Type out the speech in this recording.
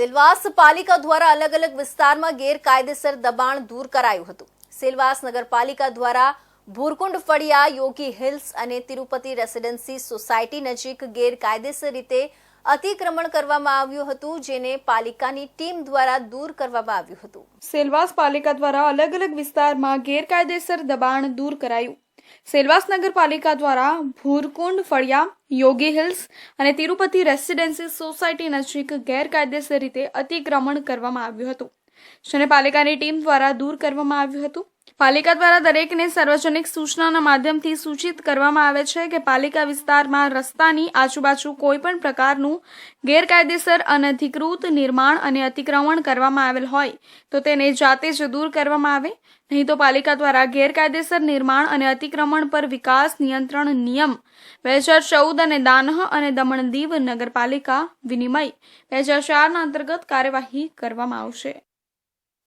સેલવાસ પાલિકા દ્વારા અલગ અલગ વિસ્તારમાં ગેરકાયદેસર દબાણ દૂર કરાયું હતું. સેલવાસ નગરપાલિકા દ્વારા ભૂરકુંડ ફળિયા, યોગી હિલ્સ અને તિરુપતિ રેસિડેન્સી સોસાયટી નજીક ગેરકાયદેસર રીતે અતિક્રમણ કરવામાં આવ્યું હતું, જેને પાલિકાની ટીમ દ્વારા દૂર કરવામાં આવ્યું હતું. સેલવાસ પાલિકા દ્વારા અલગ અલગ વિસ્તારમાં ગેરકાયદેસર દબાણ દૂર કરાયું. સેલવાસ નગરપાલિકા દ્વારા ભૂરકુંડ, ફળિયા, યોગી હિલ્સ અને તિરુપતિ રેસિડેન્સી સોસાયટી નજીક ગેરકાયદેસર રીતે અતિક્રમણ કરવામાં આવ્યું હતું. જેને પાલિકાની ટીમ દ્વારા દૂર કરવામાં આવ્યું હતું. પાલિકા દ્વારા દરેકને સાર્વજનિક સૂચનાના માધ્યમથી સૂચિત કરવામાં આવે છે કે પાલિકા વિસ્તારમાં રસ્તાની આજુબાજુ કોઈપણ પ્રકારનું ગેરકાયદેસર, અનધિકૃત નિર્માણ અને અતિક્રમણ કરવામાં આવેલ હોય તો તેને જાતે જ દૂર કરવામાં આવે. નહીં તો પાલિકા દ્વારા ગેરકાયદેસર નિર્માણ અને અતિક્રમણ પર વિકાસ નિયંત્રણ નિયમ બે હજાર ચૌદ અને દાનહ અને દમણ દીવ નગરપાલિકા વિનિમય બે હજાર ચારના અંતર્ગત કાર્યવાહી કરવામાં આવશે.